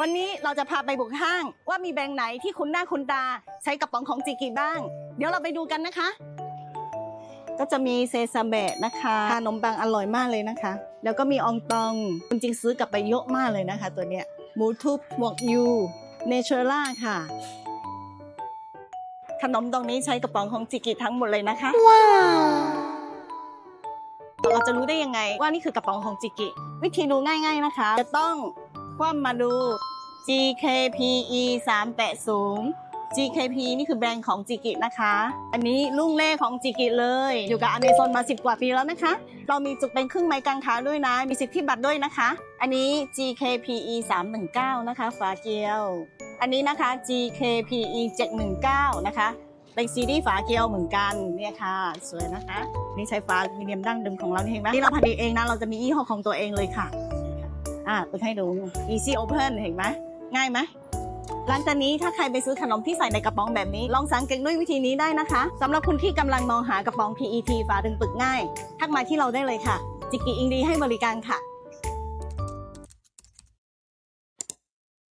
วันนี้เราจะพาไปบุกห้าง ว่ามีแบรนด์ไหนที่คุณหน้าคุณตาใช้กระป๋องของจิกิบ้าง เดี๋ยวเราไปดูกันนะคะ ก็จะมีเซซาเบะนะคะขนมปังอร่อยมากเลยนะคะ แล้วก็มีอองตองคุณจริงซื้อกลับไปเยอะมากเลยนะคะ ตัวเนี้ยหมูทุบหมวกยูเนเชอร่าค่ะ ขนมตรงนี้ใช้กระป๋องของจิกิทั้งหมดเลยนะคะ ว้าวเราจะรู้ได้ยังไงว่านี่คือกระป๋องของจิกิ วิธีดูง่าย ๆนะคะ จะต้องคว่ำมาดู GKPE 380 GKP นี่คือแบรนด์ของจิกินะคะ อันนี้ลุงเล่ของจิกิเลย อยู่กับอเมซอนมา 10 กว่าปีแล้วนะคะ เรามีจุดเป็นครื่งไม้กางค้าด้วยนะ มีสิทธิบัตรด้วยนะคะ อันนี้ GKPE 319 นะคะ ฝาเกียว อันนี้นะคะ GKPE 719 นะคะเป็นซีดีฝาเกียวเหมือนกันเนี่ยค่ะ สวยนะคะ นี่ใช้ฟ้ามีเดียมดั้งเดิมของเราเห็นไหมนี่เราผลิตเองนะ เราจะมียี่ห้อของตัวเองเลยค่ะ อะเปิดให้ดู easy open เห็นไหม ง่ายไหมหลังจากนี้ถ้าใครไปซื้อขนมที่ใส่ในกระป๋องแบบนี้ ลองสังเกตด้วยวิธีนี้ได้นะคะสำหรับคุณที่กำลังมองหากระป๋อง PET ฝาดึงปึกง่าย ทักมาที่เราได้เลยค่ะ จิกกี้อิงดีให้บริการค่ะ